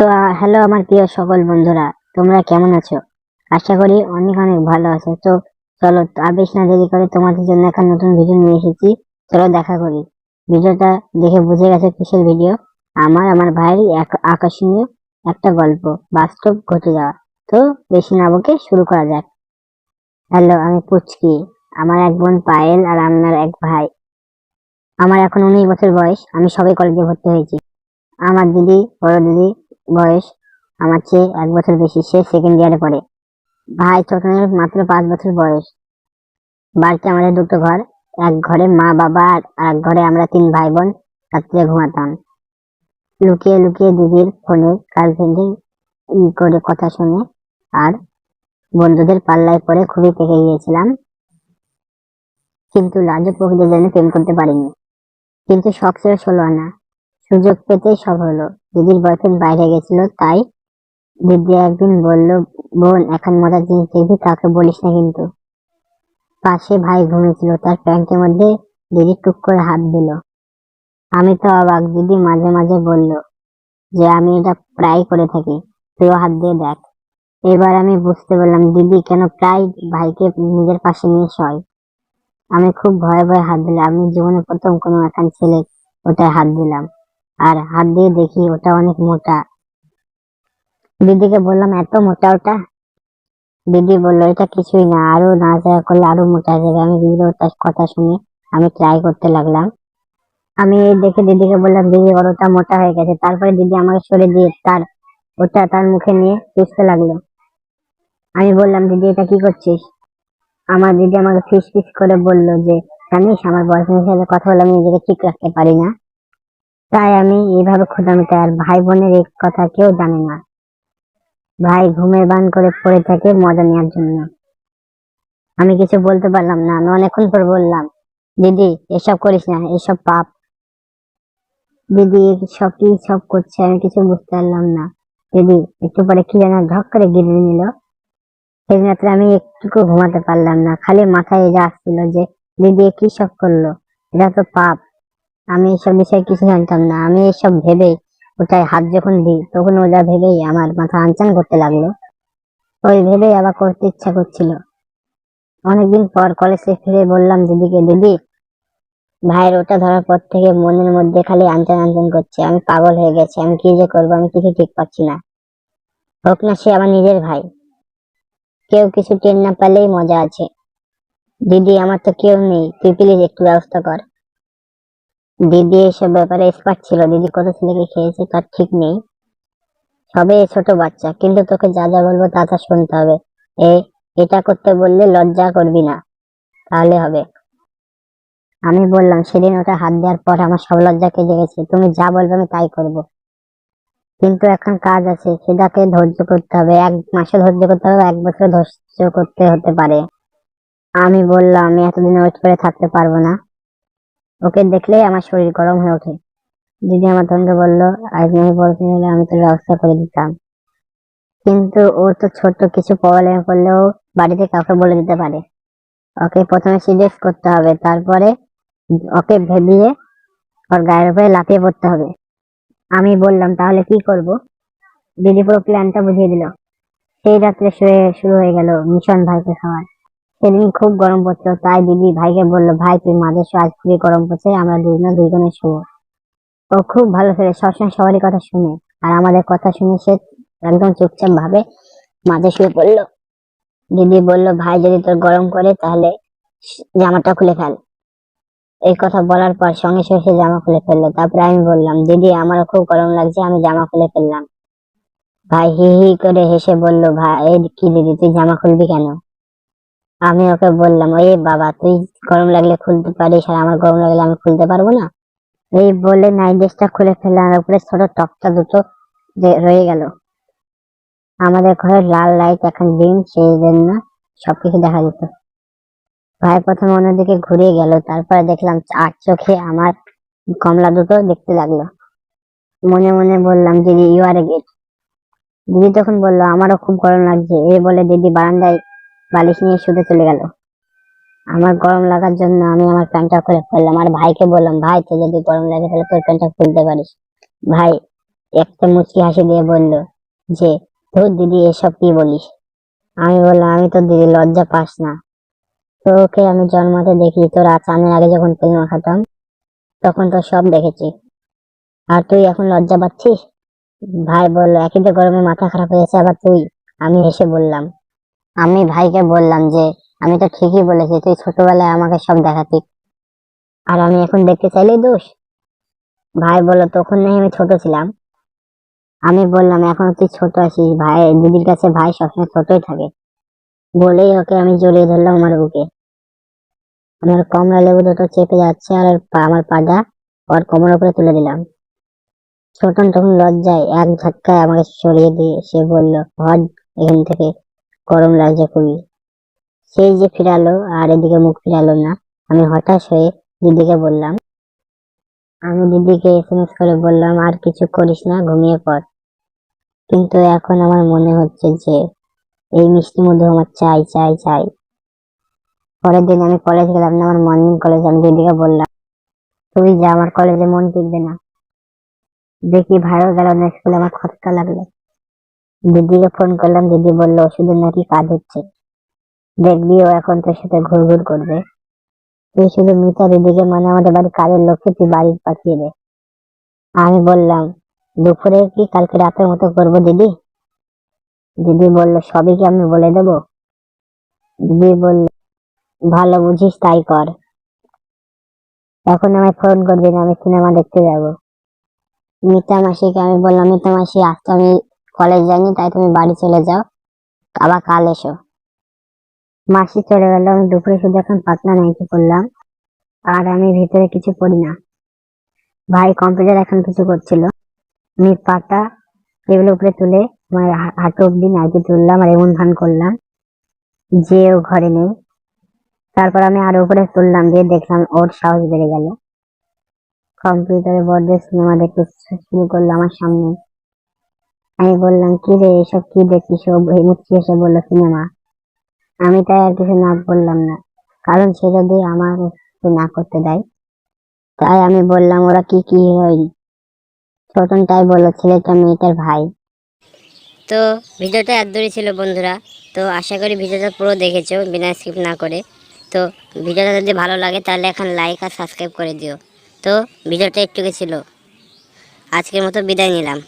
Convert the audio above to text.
তো হ্যালো আমার প্রিয় সকল বন্ধুরা, তোমরা কেমন আছো? আশা করি অনেক অনেক ভালো আছো। তো, চলো আর বেশি না দেরি করে তোমাদের জন্য একটা নতুন ভিডিও নিয়ে এসেছি। চলো দেখা করি। ভিডিওটা দেখে বুঝে গেছে কিসের ভিডিও আমার আমার ভাইয়ের এক, আকর্ষণীয় একটা গল্প, বাস্তব ঘটে যাওয়া। তো, বেশি না বকে শুরু করা যাক। হ্যালো আমি পুচকি, আমার এক বোন পায়েল আর আমার এক ভাই। আমার এখন উনিশ বছর বয়স, আমি সবাই কলেজে ভর্তি হয়েছি। আমার দিদি, বড় দিদি বয়স আমার চেয়ে এক বছর বেশি, সে সেকেন্ড ইয়ারে পড়ে। ভাই, ছোটনের মাত্র পাঁচ বছর বয়স। বাড়িতে আমাদের দুটো ঘর, এক ঘরে মা, বাবা আর এক ঘরে আমরা তিন ভাই বোন রাত্রে ঘুমাতাম। লুকিয়ে লুকিয়ে দিদির ফোনে গার্লফ্রেন্ডিং করে কথা শুনে আর বন্ধুদের পাল্লায় পড়ে খুবই পেকে গিয়েছিলাম। কিন্তু লাজুক প্রকৃতির জন্য প্রেম করতে পারিনি। কিন্তু শখ ছিল ষোলো আনা। সুযোগ পেতেই সব হলো। দিদির বয়ফ্রেন্ড বাইরে গেছিল, তাই দিদি একদিন বলল, বোন, এখন মজার জিনিস দেখবি, কাউকে বলিস না কিন্তু। পাশে ভাই ঘুমিয়েছিল, তার প্যান্টের মধ্যে দিদি টুক করে হাত দিল। আমি তো অবাক, দিদি মাঝে মাঝে বলল যে, আমি এটা প্রায় করে থাকি, তুইও হাত দিয়ে দেখ। এবার আমি বুঝতে পারলাম, দিদি কেন প্রায় ভাইকে নিজের পাশে নিয়ে শয়। আমি খুব ভয়ে ভয়ে হাত দিলাম, আমি জীবনে প্রথম কোনো এখন ছেলে ওটায় হাত দিলাম। আর হাত দিয়ে দেখি ওটা অনেক মোটা। দিদিকে বললাম, এত মোটা ওটা? দিদি বলল, এটা কিছুই না, আরও না নাড়াচাড়া করলে আরও মোটা হয়ে যাবে। আমি দিদির ওটা কথা শুনে আমি ট্রাই করতে লাগলাম। আমি দেখে দিদিকে বললাম, দিদি, ওর ওটা মোটা হয়ে গেছে। তারপরে দিদি আমাকে সরে দিয়ে তার, ওটা তার মুখে নিয়ে চুষতে লাগল। আমি বললাম, দিদি, এটা কি করছিস? আমার দিদি আমাকে ফিস ফিস করে বলল যে, জানিস, আমার বয়ফ্রেন্ডের সাথে কথা বলে আমি নিজেকে ঠিক রাখতে পারি না। তাই আমি এইভাবে খোদা মেটাই আর ভাই বোনের এই কথা কেউ জানে না। ভাই ঘুমের বান করে পড়ে থাকে মজা নেওয়ার জন্য। আমি কিছু বলতে পারলাম না, আমি অনেকক্ষণ পর বললাম, দিদি, এসব করিস না, এসব পাপ। দিদি সব কি সব করছে আমি কিছু বুঝতে পারলাম না। দিদি, একটু পরে কি যেন ঢক করে গিরে নিল। সেদিন রাত্রে আমি একটুকু ঘুমাতে পারলাম না, খালি মাথায় এটা আসছিল যে, দিদি কি সব করল? এটা তো পাপ। আমি এসব বিষয়ে কিছু জানতাম না। আমি এসব ভেবে ওটায় হাত যখন দিই, তখন ওটা ভেবেই আমার মাথা আনচান করতে লাগল। ওই ভেবেই আবার করতে ইচ্ছা করছিল। অনেকদিন পর কলেজে ফিরে বললাম, দিদিকে, দিদি, ভাইয়ের ওটা ধরার পর থেকে মনের মধ্যে খালি আনচান আনচান করছে। আমি পাগল হয়ে গেছি। আমি কি যে করব? আমি কিছু ঠিক পাচ্ছি না। হোক না, সে আমার নিজের ভাই। কেউ কিছু টের না পেলেই মজা আছে। দিদি, আমার তো কেউ নেই। তুই প্লিজ একটু ব্যবস্থা কর। দিদি এসব ব্যাপারে এক্সপার্ট ছিল। দিদি কত ছেলেকে খেয়েছে তার ঠিক নেই। সবে ছোট বাচ্চা, কিন্তু তোকে যা যা বলব তা তা শুনতে হবে। এ, এটা করতে বললে লজ্জা করবি না। তাহলে হবে। আমি বললাম, সেদিন ওটা হাত দেওয়ার পর আমার সব লজ্জা কেটে গেছে। তুমি যা বলবে আমি তাই করব। কিন্তু এখন কাজ আছে। সেটাকে ধৈর্য করতে হবে। এক মাসে ধৈর্য করতে হবে, এক বছর ধৈর্য করতে হতে পারে। আমি বললাম, আমি এতদিন ওয়েট করে থাকতে পারব না। ওকে দেখলেই আমার শরীর গরম হয়ে ওঠে। দিদি আমার তন্দ্র বলল, আজ আমি বলতে হলে আমি তো ব্যবস্থা করে দিতাম। কিন্তু ওর তো ছোট্ট কিছু প্রবলেম করলেও বাড়িতে কাউকে বলে দিতে পারে। ওকে প্রথমে সিরিয়াস করতে হবে, তারপরে ওকে ভেবিয়ে ওর গায়ের উপরে লাফিয়ে পড়তে হবে। আমি বললাম, তাহলে কি করব? দিদি পুরো প্ল্যানটা বুঝিয়ে দিল। সেই রাত্রে শুয়ে শুরু হয়ে গেল মিশন ভাইকে খাওয়ার। সেদিন খুব গরম পড়ছিল তাই দিদি ভাইকে বলল, ভাই, তুই মাঝে শো, আজ খুবই গরম পড়ছে, আমরা দুজনে দুইজনে শুবো। ও খুব ভালো ছেলে, সবসময় সবারই কথা শুনে। আর আমাদের কথা শুনে সে একদম চুপচাপ ভাবে মাঝে শুয়ে পড়ল। দিদি বলল, ভাই, যদি তোর গরম করে, তাহলে জামাটা খুলে ফেল। এই কথা বলার পর সঙ্গে সঙ্গে সে জামা খুলে ফেলল। তারপরে আমি বললাম, দিদি, আমারও খুব গরম লাগছে, আমি জামা খুলে ফেললাম। ভাই হি হি করে হেসে বলল, ভাই, এই কি দিদি, তুই জামা খুলবি কেন? আমি ওকে বললাম, ওই বাবা, তুই গরম লাগলে খুলতে পারিস আর আমার গরম লাগলে আমি খুলতে পারব না? এই বলে নাইট ড্রেসটা খুলে ফেললাম আর উপরে ছোট টপটা দুটো রয়ে গেল। আমাদের ঘরে লাল লাইট এখন দিন সেই জন্য সবকিছু দেখা যেত। ভাই প্রথমে অন্যদিকে ঘুরে গেল, তারপরে দেখলাম আর চোখে আমার কমলা দুটো দেখতে লাগল। মনে মনে বললাম, দিদি ইউ আর গেট দিদি তখন বলল, আমারও খুব গরম লাগছে। এ বলে, দিদি, বারান্দায় বালিশ নিয়ে শুতে চলে গেল। আমার গরম লাগার জন্য আমি আমার প্যান্টটা খুলে ফেললাম আর ভাইকে বললাম, ভাই তো যদি গরম লাগে তাহলে তোর প্যান্টটা খুলতে পারিস। ভাই একটা মুচকি হাসি দিয়ে বলল, যে তোর দিদি, এসব কি বলিস? আমি বললাম, আমি তো দিদি, লজ্জা পাস না। তোকে আমি জন্মাতে দেখি, তোর চানের আগে যখন তেল মাখাতাম তখন তো সব দেখেছি। আর তুই এখন লজ্জা পাচ্ছিস? ভাই বলল, একই তো গরমে মাথা খারাপ হয়েছে, আবার তুই? আমি হেসে বললাম আমি ভাইকে বললাম যে, আমি তো ঠিকই বলেছি, তুই ছোটবেলায় আমাকে সব দেখাতি। আর আমি এখন দেখতে চাইলেই দোষ? ভাই বলল, তখন নেই, আমি ছোট ছিলাম। আমি বললাম, এখন তুই ছোট আছিস, ভাই, দিদির কাছে ভাই সবসময় ছোটই থাকে। বলেই ওকে আমি জড়িয়ে ধরলাম আমার বুকে। আমার কমলা লেবু দুটো চেপে যাচ্ছে আর আমার পাটা ওর কোমর উপরে তুলে দিলাম। ছোটন তখন লজ্জায় এক ধাক্কায় আমাকে সরিয়ে দিয়ে, সে বলল, হট, এখান থেকে। গরম লাগছে খুবই। সেই যে ফিরালো আর এদিকে মুখ ফিরালো না, আমি হতাশ হয়ে দিদিকে বললাম, আমি দিদিকে এসএমএস করে বললাম, আর কিছু করিস না, ঘুমিয়ে পড়। কিন্তু এখন আমার মনে হচ্ছে যে এই মিষ্টি মধু আমার চাই চাই চাই। পরের দিন আমি কলেজ গেলাম না, আমার মর্নিং কলেজ আমি দিদিকে বললাম, তুই যা, আমার কলেজে মন টিকবে না। দেখি ভাইও গেল না, স্কুলে আমার খটকা লাগল। দিদিকে ফোন করলাম, দিদি বলল, ওষুধের নাকি কাজ হচ্ছে। দেখবি ও এখন তোর সাথে ঘুর ঘুর করবে। তুই শুধু মিতা দিদিকে মানে আমাদের বাড়ির কাজের লোককে তুই বাড়ি পাঠিয়ে দে। আমি বললাম, দুপুরে কি কালকে রাতের মতো করব দিদি? দিদি বলল, সবই কি আমি বলে দেবো? দিদি বলল, ভালো বুঝিস, তাই কর। এখন আমায় ফোন করবি না, আমি সিনেমা দেখতে যাব। মিতা মাসিকে আমি বললাম, মিতা মাসি, আজকে আমি কলেজ যাইনি তাই তুমি বাড়ি চলে যাও। আবার কাল এসো। মাসি চলে গেল, আমি দুপুরে শুধু এখন পাতলা নাইটি করলাম আর আমি ভিতরে কিছু করি না। ভাই কম্পিউটার এখন কিছু করছিল। আমি পাটা টেবিলের উপরে তুলে আমার হাঁটু অব্দি নাইটি তুললাম আর এমন ভান করলাম যে ও ঘরে নেই। তারপর আমি আরও উপরে তুললাম দিয়ে দেখলাম ওর সাহস বেড়ে গেল। কম্পিউটারে বড়দের সিনেমা দেখতে শুরু করল আমার সামনে। আমি বললাম, কি রে, এসব কি দেখি? সব মুচকি এসে বলল, সিনেমা। আমি তাই আর কিছু না বললাম না, কারণ সে যদি আমার না করতে দেয়, তাই আমি বললাম, ওরা কি কি হিরোইন ছোটন তাই বলল, ছেলেটা মেয়েটার ভাই। তো ভিডিওটা এত ছিল বন্ধুরা, তো আশা করি ভিডিওটা পুরো দেখেছ বিনা স্কিপ না করে। তো ভিডিওটা যদি ভালো লাগে, তাহলে এখন লাইক আর সাবস্ক্রাইব করে দিও। তো ভিডিওটা একটুকু ছিল। আজকের মতো বিদায় নিলাম।